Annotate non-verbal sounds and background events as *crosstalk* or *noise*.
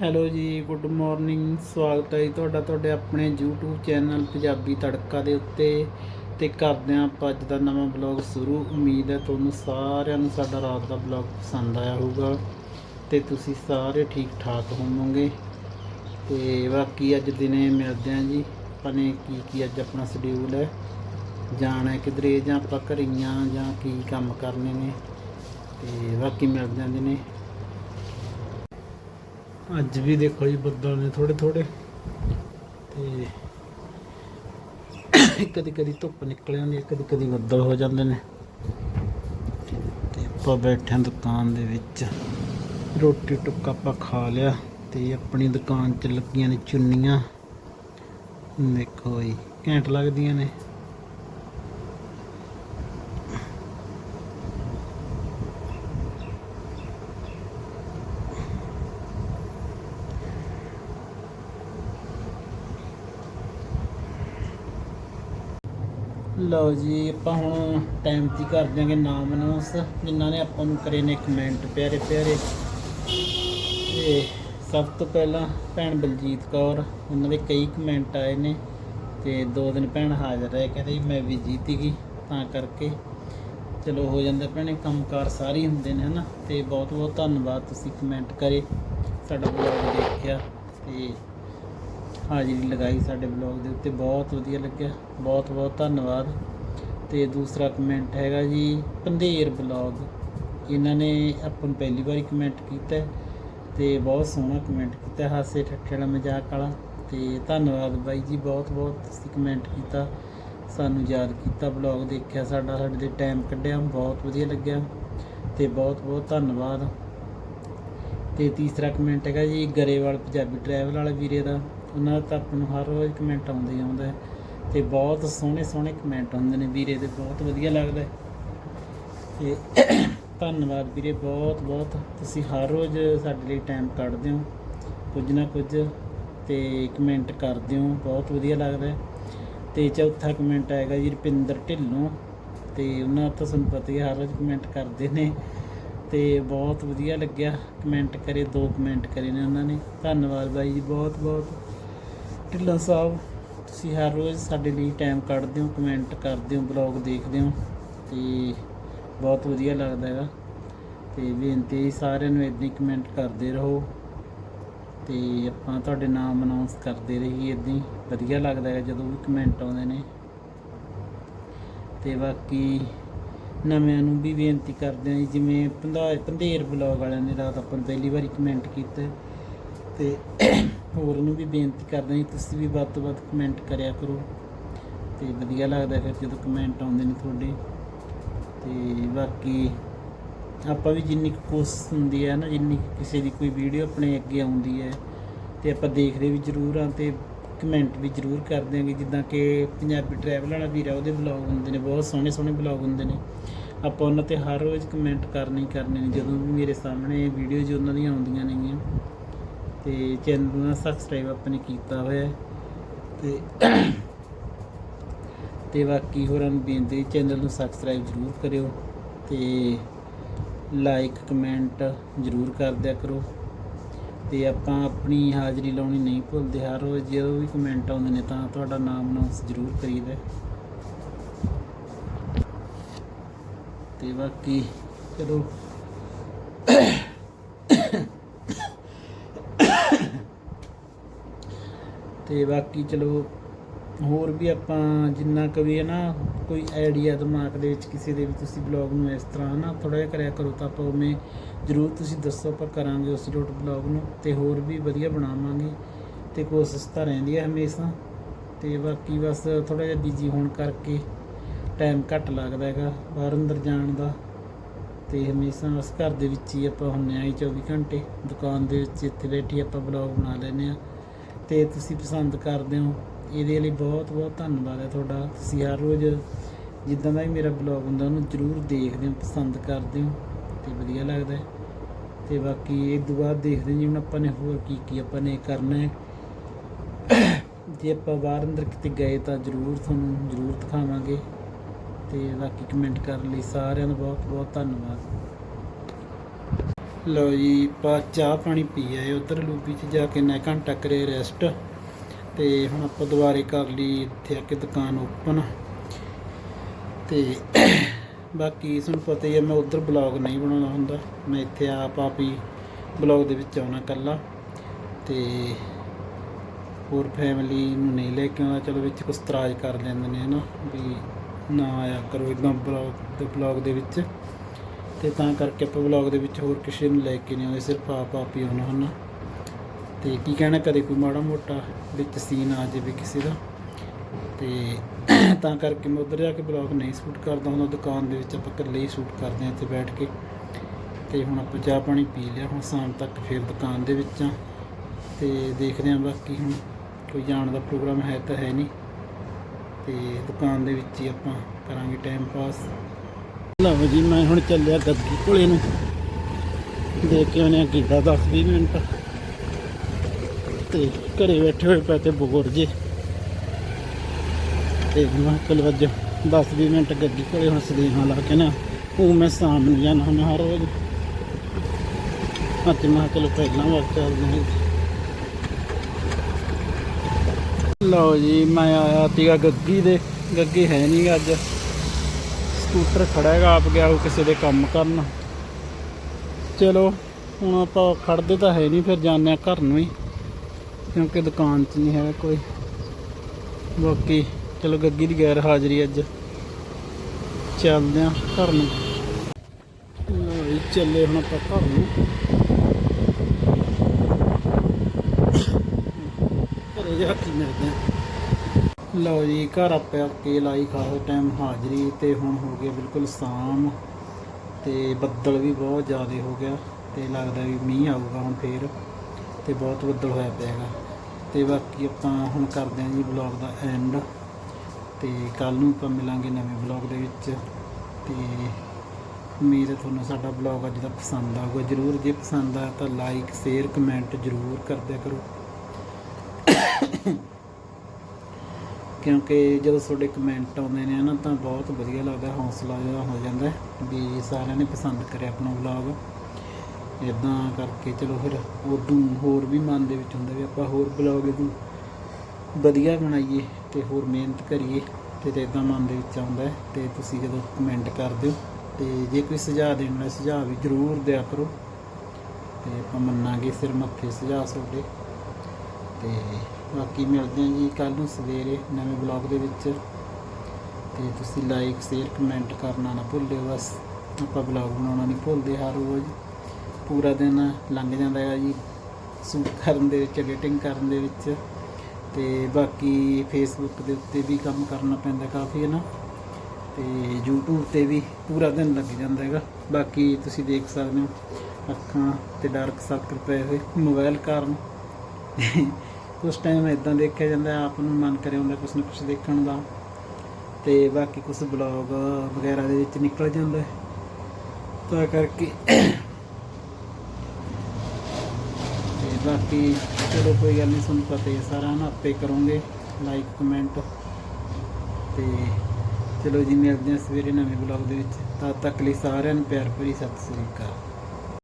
Hello ਜੀ, good morning, ਸਵਾਗਤ ਹੈ ਜੀ ਤੁਹਾਡਾ, ਤੁਹਾਡੇ ਆਪਣੇ YouTube ਚੈਨਲ ਪੰਜਾਬੀ ਤੜਕਾ ਦੇ ਉੱਤੇ ਤੇ ਕਰਦੇ ਹਾਂ ਆਪਾਂ ਅੱਜ ਦਾ ਨਵਾਂ ਬਲੌਗ ਸ਼ੁਰੂ। ਉਮੀਦ ਹੈ ਤੁਹਾਨੂੰ ਸਾਰਿਆਂ ਨੂੰ ਸਾਡਾ ਰਾਤ ਦਾ ਬਲੌਗ ਪਸੰਦ ਆਇਆ ਹੋਊਗਾ ਤੇ ਤੁਸੀਂ ਸਾਰੇ ਠੀਕ ਠਾਕ ਹੋਵੋਗੇ। ਤੇ ਬਾਕੀ ਅੱਜ ਦਿਨੇ ਮਿਲਦੇ ਹਾਂ ਜੀ, ਆਪਾਂ ਨੇ ਕੀ ਕੀ ਅੱਜ ਆਪਣਾ ਸ਼ਡਿਊਲ ਹੈ, ਜਾਣਾ ਕਿਧਰੇ ਜਾਂ ਆਪਾਂ ਘਰੀਆਂ ਜਾਂ ਕੀ ਕੰਮ ਕਰਨੇ ਨੇ। ਤੇ ਬਾਕੀ ਮਿਲਦੇ ਹਾਂ ਦਿਨੇ। ਅੱਜ ਵੀ ਦੇਖੋ ਜੀ ਬੱਦਲ ਨੇ ਥੋੜੇ ਥੋੜੇ ਤੇ ਕਦੀ ਕਦੀ ਧੁੱਪ ਨਿਕਲ ਜਾਂਦੀ ਹੈ ਕਦੀ ਕਦੀ ਬੱਦਲ ਹੋ ਜਾਂਦੇ ਨੇ। ਤੇ ਆਪਾਂ ਬੈਠੇ ਹਾਂ ਦੁਕਾਨ ਦੇ ਵਿੱਚ। ਰੋਟੀ ਟੁੱਕਾ ਆਪਾਂ ਖਾ ਲਿਆ ਤੇ ਆਪਣੀ ਦੁਕਾਨ 'ਚ ਲੱਗੀਆਂ ਨੇ ਚੁੰਨੀਆਂ। ਦੇਖੋ ਜੀ, ਘੈਂਟ ਲੱਗਦੀਆਂ ਨੇ। ਲਓ ਜੀ, ਆਪਾਂ ਹੁਣ ਟਾਈਮ ਤੇ ਕਰ ਦਿਆਂਗੇ ਨਾਮ ਅਨਾਉਂਸ ਜਿਨ੍ਹਾਂ ਨੇ ਆਪਾਂ ਨੂੰ ਕਰੇ ਨੇ ਕਮੈਂਟ ਪਿਆਰੇ ਪਿਆਰੇ। ਤੇ ਸਭ ਤੋਂ ਪਹਿਲਾਂ ਭੈਣ ਬਲਜੀਤ ਕੌਰ, ਉਹਨਾਂ ਦੇ ਕਈ ਕਮੈਂਟ ਆਏ ਨੇ, ਤੇ ਦੋ ਦਿਨ ਭੈਣ ਹਾਜ਼ਰ ਰਹੇ ਕਹਿੰਦੇ ਜੀ ਮੈਂ ਵੀ ਜੀਤੀ ਗਈ ਤਾਂ ਕਰਕੇ। ਚਲੋ, ਹੋ ਜਾਂਦਾ ਭੈਣੇ, ਕੰਮਕਾਰ ਸਾਰੇ ਹੀ ਹੁੰਦੇ ਨੇ, ਹਨਾ? ਤੇ ਬਹੁਤ ਬਹੁਤ ਧੰਨਵਾਦ, ਤੁਸੀਂ ਕਮੈਂਟ ਕਰੇ, ਸਾਡਾ ਬਲੌਗ ਦੇਖਿਆ, ਤੇ ਹਾਜ਼ਰੀ ਲਗਾਈ ਸਾਡੇ ਬਲੌਗ ਦੇ ਉੱਤੇ। ਬਹੁਤ ਵਧੀਆ ਲੱਗਿਆ। ਬਹੁਤ ਬਹੁਤ ਧੰਨਵਾਦ। ਤੇ ਦੂਸਰਾ ਕਮੈਂਟ ਹੈਗਾ ਜੀ, ਪੰਧੇਰ ਬਲੌਗ ਇਹਨਾਂ ਨੇ ਆਪਾਂ ਨੂੰ ਪਹਿਲੀ ਵਾਰੀ ਕਮੈਂਟ ਕੀਤਾ ਹੈ ਤੇ ਬਹੁਤ ਸੋਹਣਾ ਕਮੈਂਟ ਕੀਤਾ, ਹਾਸੇ ਠੱਠੇ ਵਾਲਾ, ਮਜ਼ਾਕ ਵਾਲਾ। ਤੇ ਧੰਨਵਾਦ ਬਾਈ ਜੀ, ਬਹੁਤ ਬਹੁਤ ਤੁਸੀਂ ਕਮੈਂਟ ਕੀਤਾ। ਸਾਨੂੰ ਯਾਦ ਕੀਤਾ ਬਲੌਗ ਦੇਖਿਆ ਸਾਡਾ, ਸਾਡੇ ਦੇ ਟਾਈਮ ਕੱਢਿਆ। ਬਹੁਤ ਵਧੀਆ ਲੱਗਿਆ। ਤੇ ਬਹੁਤ ਬਹੁਤ ਧੰਨਵਾਦ। ਤੇ ਤੀਸਰਾ ਕਮੈਂਟ ਹੈਗਾ ਜੀ, ਗਰੇਵਾਲ ਪੰਜਾਬੀ ਟਰੈਵਲ ਵਾਲੇ ਵੀਰੇ ਦਾ। ਉਹਨਾਂ ਦਾ ਤਾਂ ਆਪਾਂ ਨੂੰ ਹਰ ਰੋਜ਼ ਕਮੈਂਟ ਆਉਂਦੇ ਆਉਂਦਾ ਹੈ ਤੇ ਬਹੁਤ ਸੋਹਣੇ ਸੋਹਣੇ ਕਮੈਂਟ ਹੁੰਦੇ ਨੇ ਵੀਰੇ ਦੇ, ਬਹੁਤ ਵਧੀਆ ਲੱਗਦਾ ਹੈ। ਤੇ ਧੰਨਵਾਦ ਵੀਰੇ ਬਹੁਤ ਬਹੁਤ। ਤੁਸੀਂ ਹਰ ਰੋਜ਼ ਸਾਡੇ ਲਈ ਟਾਈਮ ਕੱਢਦੇ ਹੋ, ਕੁਝ ਨਾ ਕੁਝ ਤੇ ਕਮੈਂਟ ਕਰਦੇ ਹੋ, ਬਹੁਤ ਵਧੀਆ ਲੱਗਦਾ ਹੈ। ਤੇ ਚੌਥਾ ਕਮੈਂਟ ਆਏਗਾ ਜੀ ਰੁਪਿੰਦਰ ਢਿੱਲੋਂ, ਤੇ ਉਹਨਾਂ ਦਾ ਤਾਂ ਤੁਹਾਨੂੰ ਪਤਾ ਹੀ ਹਰ ਰੋਜ਼ ਕਮੈਂਟ ਕਰਦੇ ਨੇ। ਤੇ ਬਹੁਤ ਵਧੀਆ ਲੱਗਿਆ ਕਮੈਂਟ ਕਰੇ, ਦੋ ਕਮੈਂਟ ਕਰੇ ਨੇ ਉਹਨਾਂ ਨੇ। ਧੰਨਵਾਦ ਬਾਈ ਜੀ, ਬਹੁਤ ਬਹੁਤ। ਢਿੱਲੋਂ ਸਾਹਿਬ ਤੁਸੀਂ ਹਰ ਰੋਜ਼ ਸਾਡੇ ਲਈ ਟਾਈਮ ਕੱਢਦੇ ਹੋ ਕਮੈਂਟ ਕਰਦੇ ਹੋ ਬਲੌਗ ਦੇਖਦੇ ਹੋ ਤੇ ਬਹੁਤ ਵਧੀਆ ਲੱਗਦਾ ਹੈਗਾ। ਤੇ ਬੇਨਤੀ ਹੈ ਸਾਰਿਆਂ ਨੂੰ ਇਦਾਂ ਹੀ ਕਮੈਂਟ ਕਰਦੇ ਰਹੋ ਤੇ ਆਪਾਂ ਤੁਹਾਡੇ ਨਾਮ ਅਨਾਉਂਸ ਕਰਦੇ ਰਹੀਏ ਇਦਾਂ ਹੀ। ਵਧੀਆ ਲੱਗਦਾ ਹੈ ਜਦੋਂ ਵੀ ਕਮੈਂਟ ਆਉਂਦੇ ਨੇ। ਤੇ ਬਾਕੀ ਨਵਿਆਂ ਨੂੰ ਵੀ ਬੇਨਤੀ ਕਰਦੇ ਹਾਂ ਜੀ, ਜਿਵੇਂ ਪੰਧਾ ਪੰਧੇਰ ਬਲੌਗ ਵਾਲਿਆਂ ਨੇ ਰਾਤ ਆਪਾਂ ਪਹਿਲੀ ਵਾਰੀ ਕਮੈਂਟ ਕੀਤਾ। ਤੇ ਹੋਰ ਨੂੰ ਵੀ ਬੇਨਤੀ ਕਰਦੇ ਹਾਂ ਜੀ, ਤੁਸੀਂ ਵੀ ਵੱਧ ਤੋਂ ਵੱਧ ਕਮੈਂਟ ਕਰਿਆ ਕਰੋ। ਤੇ ਵਧੀਆ ਲੱਗਦਾ ਫਿਰ ਜਦੋਂ ਕਮੈਂਟ ਆਉਂਦੇ ਨੇ ਤੁਹਾਡੇ। ਤੇ ਬਾਕੀ ਆਪਾਂ ਵੀ ਜਿੰਨੀ ਕੁ ਕੋਸ਼ਿਸ਼ ਹੁੰਦੀ ਹੈ ਨਾ ਜਿੰਨੀ ਕੁ ਕਿਸੇ ਦੀ ਕੋਈ ਵੀਡੀਓ ਆਪਣੇ ਅੱਗੇ ਆਉਂਦੀ ਹੈ ਤੇ ਆਪਾਂ ਦੇਖਦੇ ਵੀ ਜ਼ਰੂਰ ਆ ਤੇ ਕਮੈਂਟ ਵੀ ਜ਼ਰੂਰ ਕਰਦੇ ਆਂਗੇ ਜਿੱਦਾਂ ਕਿ ਪੰਜਾਬੀ ਟਰੈਵਲ ਵਾਲਾ ਵੀਰ ਆ ਉਹਦੇ ਬਲੌਗ ਹੁੰਦੇ ਨੇ ਬਹੁਤ ਸੋਹਣੇ ਸੋਹਣੇ ਬਲੌਗ ਹੁੰਦੇ ਨੇ। ਆਪਾਂ ਉਹਨਾਂ ਤੇ ਹਰ ਰੋਜ਼ ਕਮੈਂਟ ਕਰਨੇ ਹੀ ਕਰਨੇ ਨੇ ਜਦੋਂ ਵੀ ਮੇਰੇ ਸਾਹਮਣੇ ਵੀਡੀਓ ਜੀ ਉਹਨਾਂ ਦੀਆਂ ਆਉਂਦੀਆਂ ਨੇਗੀਆਂ। ਤੇ ਚੈਨਲ ਨੂੰ ਸਬਸਕ੍ਰਾਈਬ ਆਪਾਂ ਨੇ ਕੀਤਾ ਹੋਇਆ ਹੈ ਤੇ ਤੇ ਬਾਕੀ ਹੋਰਾਂ ਨੂੰ ਬੇਨਤੀ ਚੈਨਲ ਨੂੰ ਸਬਸਕ੍ਰਾਈਬ ਜ਼ਰੂਰ ਕਰਿਓ ਤੇ ਲਾਈਕ ਕਮੈਂਟ ਜ਼ਰੂਰ ਕਰ ਦਿਆ ਕਰੋ ਤੇ ਆਪਾਂ ਆਪਣੀ ਹਾਜ਼ਰੀ ਲਾਉਣੀ ਨਹੀਂ ਭੁੱਲਦੇ, ਹਰ ਰੋਜ਼ ਜਦੋਂ ਵੀ ਕਮੈਂਟ ਆਉਂਦੇ ਨੇ ਤਾਂ ਤੁਹਾਡਾ ਨਾਮ ਅਨਾਉਂਸ ਜ਼ਰੂਰ ਕਰੀਦਾ ਹੈ। ਤੇ ਬਾਕੀ ਚਲੋ ਤੇ ਬਾਕੀ ਚਲੋ, ਹੋਰ ਵੀ ਆਪਾਂ ਜਿੰਨਾ ਕੁ ਵੀ ਹੈ ਨਾ, ਕੋਈ ਆਈਡੀਆ ਦਿਮਾਗ ਦੇ ਵਿੱਚ ਕਿਸੇ ਦੇ ਵੀ ਤੁਸੀਂ ਬਲੌਗ ਨੂੰ ਇਸ ਤਰ੍ਹਾਂ ਨਾ ਥੋੜਾ ਜਿਹਾ ਕਰਿਆ ਕਰੋ ਤਾਂ ਆਪਾਂ ਉਵੇਂ ਜ਼ਰੂਰ ਤੁਸੀਂ ਦੱਸੋ ਆਪਾਂ ਕਰਾਂਗੇ ਉਸ ਰੋਟ ਬਲੌਗ ਨੂੰ ਤੇ ਹੋਰ ਵੀ ਵਧੀਆ ਬਣਾਵਾਂਗੇ ਤੇ ਕੋਸ਼ਿਸ਼ ਤਾਂ ਰਹਿੰਦੀ ਹੈ ਹਮੇਸ਼ਾ ਤੇ ਬਾਕੀ ਬਸ ਥੋੜਾ ਜਿਹਾ ਬਿਜ਼ੀ ਹੋਣ ਕਰਕੇ ਟਾਈਮ ਘੱਟ ਲੱਗਦਾ ਹੈਗਾ ਬਾਹਰ ਅੰਦਰ ਜਾਣ ਦਾ ਤੇ ਹਮੇਸ਼ਾ ਬਸ ਘਰ ਦੇ ਵਿੱਚ ਹੀ ਆਪਾਂ ਹੁੰਨੇ ਆ 24 ਘੰਟੇ ਦੁਕਾਨ ਦੇ ਵਿੱਚ ਇੱਥੇ ਬੈਠੀ ਆਪਾਂ ਬਲੌਗ ਬਣਾ ਲੈਂਦੇ ਆ ਤੇ ਤੁਸੀਂ ਪਸੰਦ ਕਰਦੇ ਹੋ, ਇਹਦੇ ਲਈ ਬਹੁਤ ਬਹੁਤ ਧੰਨਵਾਦ ਹੈ ਤੁਹਾਡਾ। ਤੁਸੀਂ ਹਰ ਰੋਜ਼ ਜਿੱਦਾਂ ਦਾ ਵੀ ਮੇਰਾ ਬਲੌਗ ਹੁੰਦਾ, ਉਹਨੂੰ ਜ਼ਰੂਰ ਦੇਖਦੇ ਹੋ, ਪਸੰਦ ਕਰਦੇ ਹੋ, ਤੇ ਵਧੀਆ ਲੱਗਦਾ ਹੈ। ਤੇ ਬਾਕੀ ਇਹ ਤੋਂ ਬਾਅਦ ਦੇਖਦੇ ਹਾਂ ਜੀ ਹੁਣ ਆਪਾਂ ਨੇ ਹੋਰ ਕੀ ਕੀ ਆਪਾਂ ਨੇ ਕਰਨਾ ਹੈ। ਜੇ ਆਪਾਂ ਬਾਹਰ ਅੰਦਰ ਕਿਤੇ ਗਏ ਤਾਂ ਜ਼ਰੂਰ ਤੁਹਾਨੂੰ ਜ਼ਰੂਰ ਦਿਖਾਵਾਂਗੇ। ਤੇ ਬਾਕੀ ਕਮੈਂਟ ਕਰਨ ਲਈ ਸਾਰਿਆਂ ਦਾ ਬਹੁਤ ਬਹੁਤ ਧੰਨਵਾਦ। ਲਓ ਜੀ, ਆਪਾਂ ਚਾਹ ਪਾਣੀ ਪੀ ਆਏ ਉਧਰ ਲੂਬੀ ਚ, ਜਾ ਕੇ ਨਾ ਘੰਟਾ ਕਰੇ ਰੈਸਟ ਤੇ ਹੁਣ ਆਪਾਂ ਦੁਬਾਰੇ ਕਰ ਲਈ ਇੱਥੇ ਆ ਕੇ ਦੁਕਾਨ ਓਪਨ ਤੇ ਬਾਕੀ ਤੁਹਾਨੂੰ ਪਤਾ ਹੀ ਹੈ ਮੈਂ ਉਧਰ ਬਲੌਗ ਨਹੀਂ ਬਣਾਉਣਾ ਹੁੰਦਾ। ਮੈਂ ਇੱਥੇ ਆਪ ਆਪ ਹੀ ਬਲੌਗ ਦੇ ਵਿੱਚ ਆਉਣਾ ਕੱਲਾ ਤੇ ਹੋਰ ਫੈਮਿਲੀ ਨੂੰ ਨਹੀਂ ਲੈ ਕੇ ਆਉਣਾ, ਚਲੋ ਵਿੱਚ ਕੁਛ ਤਰਾਜ ਕਰ ਲੈਂਦੇ ਨੇ ਹਨਾ, ਵੀ ਨਾ ਆਇਆ ਕਰੋ ਇਦਾਂ ਬਲੌਗ ਦੇ ਬਲੌਗ ਦੇ ਵਿੱਚ। ਤੇ ਤਾਂ ਕਰਕੇ ਆਪਾਂ ਬਲੌਗ ਦੇ ਵਿੱਚ ਹੋਰ ਕਿਸੇ ਨੂੰ ਲੈ ਕੇ ਨਹੀਂ ਆਉਂਦੇ, ਸਿਰਫ ਆਪ ਆਪ ਹੀ ਆਉਣਾ ਹੁੰਦਾ ਤੇ ਕੀ ਕਹਿਣਾ ਕਦੇ ਕੋਈ ਮਾੜਾ ਮੋਟਾ ਵਿੱਚ ਸੀਨ ਆ ਜਾਵੇ ਕਿਸੇ ਦਾ? ਤੇ *coughs* ਤਾਂ ਕਰਕੇ ਮੈਂ ਉੱਧਰ ਜਾ ਕੇ ਬਲੌਗ ਨਹੀਂ ਸ਼ੂਟ ਕਰਦਾ ਹੁੰਦਾ, ਦੁਕਾਨ ਦੇ ਵਿੱਚ ਆਪਾਂ ਇਕੱਲੇ ਹੀ ਸ਼ੂਟ ਕਰਦੇ ਹਾਂ ਇੱਥੇ ਬੈਠ ਕੇ। ਤੇ ਹੁਣ ਆਪਾਂ ਚਾਹ ਪਾਣੀ ਪੀ ਲਿਆ, ਹੁਣ ਸ਼ਾਮ ਤੱਕ ਫਿਰ ਦੁਕਾਨ ਦੇ ਵਿੱਚ ਆ ਤੇ ਦੇਖਦੇ ਹਾਂ ਬਾਕੀ ਹੁਣ ਕੋਈ ਜਾਣ ਦਾ ਪ੍ਰੋਗਰਾਮ ਹੈ ਤਾਂ ਹੈ ਨਹੀਂ। ਤੇ ਦੁਕਾਨ ਦੇ ਵਿੱਚ ਹੀ ਆਪਾਂ ਕਰਾਂਗੇ ਟਾਈਮ ਪਾਸ ਲਓ ਜੀ, ਮੈਂ ਹੁਣ ਚੱਲਿਆ ਗੱਦੀ ਕੋਲੇ ਨੂੰ। ਦੇਖ ਕੇ ਉਹਨੇ ਕੀਤਾ 10 20 ਮਿੰਟ। ਤੇ ਘਰੇ ਬੈਠੇ ਹੋਏ ਪਏ ਤੇ ਬੋਰ ਜੇ। ਤੇ ਮੈਂ ਕਿਹਾ ਚਲੋ ਅੱਜ 10 20 ਮਿੰਟ ਗੱਗੀ ਕੋਲੇ ਹੁਣ ਸਦੇਹਾਂ ਲਾ ਕੇ ਨਾ, ਉਹ ਮੈਂ ਸ਼ਾਮ ਨੂੰ ਜਾਣਾ ਹੁੰਦਾ ਹਰ ਰੋਜ਼। ਅੱਜ ਮੈਂ ਕਿਹਾ ਚਲੋ ਪਹਿਲਾਂ ਵਾਰ ਚੱਲਦੇ ਲਓ ਜੀ, ਮੈਂ ਆਇਆ ਸੀਗਾ ਗੱਗੀ ਦੇ। ਗੱਗੀ ਹੈ ਨਹੀਂ ਅੱਜ। ਸਕੂਟਰ ਖੜਾ ਹੈਗਾ, ਆਪ ਗਿਆ ਉਹ ਕਿਸੇ ਦੇ ਕੰਮ ਕਰਨ। ਚਲੋ, ਹੁਣ ਆਪਾਂ ਖੜਦੇ ਤਾਂ ਹੈ ਨਹੀਂ, ਫਿਰ ਜਾਂਦੇ ਆ ਘਰ ਨੂੰ ਹੀ, ਕਿਉਂਕਿ ਦੁਕਾਨ 'ਚ ਨਹੀਂ ਹੈ ਕੋਈ। ਬਾਕੀ, ਚਲੋ ਗੱਗੀ ਦੀ ਗੈਰ ਹਾਜ਼ਰੀ ਅੱਜ। ਚੱਲਦੇ ਆ ਘਰ ਨੂੰ। ਲਓ ਚੱਲੇ ਹੁਣ ਆਪਾਂ ਘਰ ਨੂੰ। ਘਰੇ ਜਾ ਕੇ ਮਿਲਦੇ ਆ ਲਓ ਜੀ, ਘਰ ਆਪੇ ਕੇ ਲਾਈ ਖਾਸ ਟਾਈਮ ਹਾਜ਼ਰੀ ਤੇ ਹੁਣ ਹੋ ਗਿਆ ਬਿਲਕੁਲ ਸ਼ਾਮ ਤੇ ਬੱਦਲ ਵੀ ਬਹੁਤ ਜ਼ਿਆਦਾ ਹੋ ਗਿਆ ਤੇ ਲੱਗਦਾ ਵੀ ਮੀਂਹ ਆਊਗਾ ਹੁਣ ਫੇਰ ਤੇ ਬਹੁਤ ਬੱਦਲ ਹੋਇਆ ਪਿਆ ਹੈਗਾ। ਤੇ ਬਾਕੀ ਆਪਾਂ ਹੁਣ ਕਰਦੇ ਹਾਂ ਜੀ ਵਲੌਗ ਦਾ ਐਂਡ ਤੇ ਕੱਲ ਨੂੰ ਆਪਾਂ ਮਿਲਾਂਗੇ ਨਵੇਂ ਵਲੌਗ ਦੇ ਵਿੱਚ ਤੇ ਉਮੀਦ ਹੈ ਤੁਹਾਨੂੰ ਸਾਡਾ ਵਲੌਗ ਅੱਜ ਦਾ ਪਸੰਦ ਆਊਗਾ। ਜਰੂਰ ਜੇ ਪਸੰਦ ਆਇਆ ਤਾਂ ਲਾਈਕ ਸ਼ੇਅਰ ਕਮੈਂਟ ਜਰੂਰ ਕਰਦਿਆ ਕਰੋ। ਕਿਉਂਕਿ ਜਦੋਂ ਤੁਹਾਡੇ ਕਮੈਂਟ ਆਉਂਦੇ ਨੇ ਨਾ ਤਾਂ ਬਹੁਤ ਵਧੀਆ ਲੱਗਦਾ ਹੌਸਲਾ ਜਿਹਾ ਹੋ ਜਾਂਦਾ ਵੀ ਸਾਰਿਆਂ ਨੇ ਪਸੰਦ ਕਰਿਆ ਆਪਣਾ ਵਲੌਗ ਇਦਾਂ ਕਰਕੇ ਚਲੋ ਫਿਰ ਉਦੋਂ ਹੋਰ ਵੀ ਮਨ ਦੇ ਵਿੱਚ ਹੁੰਦਾ ਵੀ ਆਪਾਂ ਹੋਰ ਬਲੌਗ ਇਹਨੂੰ ਵਧੀਆ ਬਣਾਈਏ ਤੇ ਹੋਰ ਮਿਹਨਤ ਕਰੀਏ ਤੇ ਇਦਾਂ ਮਨ ਦੇ ਵਿੱਚ ਆਉਂਦਾ ਹੈ ਤੇ ਤੁਸੀਂ ਜਦੋਂ ਕਮੈਂਟ ਕਰਦੇ ਹੋ ਤੇ ਜੇ ਕੋਈ ਸੁਝਾਅ ਦੇਣ ਵਾਲਾ ਸੁਝਾਅ ਵੀ ਜ਼ਰੂਰ ਦਿਆ ਕਰੋ ਤੇ ਆਪਾਂ ਮੰਨਾਂਗੇ ਸਿਰ ਮੱਥੇ ਸੁਝਾਅ ਤੁਹਾਡੇ ਤੇ ਬਾਕੀ ਮਿਲਦੇ ਹਾਂ ਜੀ ਕੱਲ ਨੂੰ ਸਵੇਰੇ ਨਵੇਂ ਬਲੌਗ ਦੇ ਵਿੱਚ। ਤੇ ਤੁਸੀਂ ਲਾਈਕ ਸ਼ੇਅਰ ਕਮੈਂਟ ਕਰਨਾ ਨਾ ਭੁੱਲਿਓ ਬਸ। ਆਪਾਂ ਬਲੌਗ ਬਣਾਉਣਾ ਨਹੀਂ ਭੁੱਲਦੇ ਹਰ ਰੋਜ਼। ਪੂਰਾ ਦਿਨ ਲੰਘ ਜਾਂਦਾ ਹੈ ਜੀ ਸ਼ੂਟ ਕਰਨ ਦੇ ਵਿੱਚ ਐਡੀਟਿੰਗ ਕਰਨ ਦੇ ਵਿੱਚ। ਤੇ ਬਾਕੀ ਫੇਸਬੁੱਕ ਦੇ ਉੱਤੇ ਵੀ ਕੰਮ ਕਰਨਾ ਪੈਂਦਾ ਕਾਫੀ ਹੈ ਨਾ। ਤੇ YouTube ਤੇ ਵੀ ਪੂਰਾ ਦਿਨ ਲੱਗ ਜਾਂਦਾ ਹੈਗਾ। ਬਾਕੀ ਤੁਸੀਂ ਦੇਖ ਸਕਦੇ ਹੋ ਅੱਖਾਂ ਤੇ ਡਾਰਕ ਸਰਕਲ ਪਏ ਹੋਏ ਮੋਬਾਈਲ ਕਾਰਨ। ਕੁਛ ਟਾਈਮ ਇਦਾਂ ਦੇਖਿਆ ਜਾਂਦਾ, ਆਪ ਨੂੰ ਮਨ ਕਰੇ ਹੁੰਦਾ ਕੁਛ ਨਾ ਕੁਛ ਦੇਖਣ ਦਾ। ਤੇ ਬਾਕੀ ਕੁਛ ਬਲੌਗ ਵਗੈਰਾ ਦੇ ਵਿੱਚ ਨਿਕਲ ਜਾਂਦਾ। ਤਾਂ ਕਰਕੇ ਤੇ ਬਾਕੀ ਚਲੋ ਕੋਈ ਗੱਲ ਨਹੀਂ, ਤੁਹਾਨੂੰ ਪਤਾ ਹੀ ਹੈ ਸਾਰਾ ਨਾ ਆਪੇ ਕਰੋਗੇ। ਲਾਈਕ ਕਮੈਂਟ ਤੇ ਚਲੋ ਜੀ, ਮਿਲਦੇ ਹਾਂ ਸਵੇਰੇ ਨਵੇਂ ਬਲੌਗ ਦੇ ਵਿੱਚ। ਤਦ ਤੱਕ ਲਈ ਸਾਰਿਆਂ ਨੂੰ ਪਿਆਰ ਭਰੀ ਸਤਿ ਸ੍ਰੀ ਅਕਾਲ।